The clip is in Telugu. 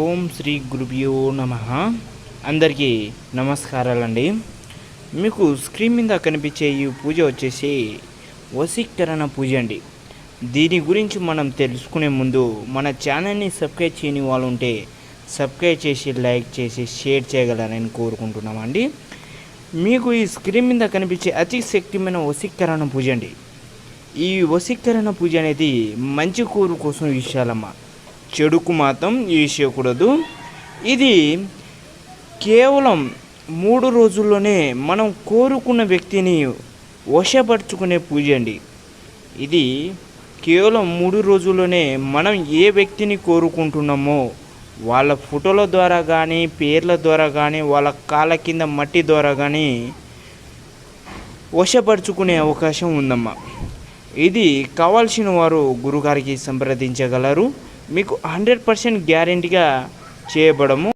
ఓం శ్రీ గురుభ్యో నమ. అందరికీ నమస్కారాలండి. మీకు స్క్రీన్ మీద కనిపించే ఈ పూజ వచ్చేసి వశీకరణ పూజ అండి. దీని గురించి మనం తెలుసుకునే ముందు మన ఛానల్ని సబ్స్క్రైబ్ చేయని వాళ్ళు ఉంటే సబ్స్క్రైబ్ చేసి లైక్ చేసి షేర్ చేయగలరని కోరుకుంటున్నామండి. మీకు ఈ స్క్రీన్ మీద కనిపించే అతి శక్తిమైన వశీకరణ పూజ అండి. ఈ వశీకరణ పూజ అనేది మంచి కూరు కోసం విషయాలమ్మ చెడుకు మాత్రం చేయకూడదు ఇది కేవలం మూడు రోజుల్లోనే మనం కోరుకున్న వ్యక్తిని వశపరుచుకునే పూజ అండి. ఇది కేవలం మూడు రోజుల్లోనే మనం ఏ వ్యక్తిని కోరుకుంటున్నామో వాళ్ళ ఫోటోల ద్వారా కానీ పేర్ల ద్వారా కానీ వాళ్ళ కాళ్ళ కింద మట్టి ద్వారా కానీ వశపరుచుకునే అవకాశం ఉందమ్మా. ఇది కావాల్సిన వారు గురుగారికి సంప్రదించగలరు. మీకు హండ్రెడ్ పర్సెంట్ గ్యారెంటీగా చేయబడము.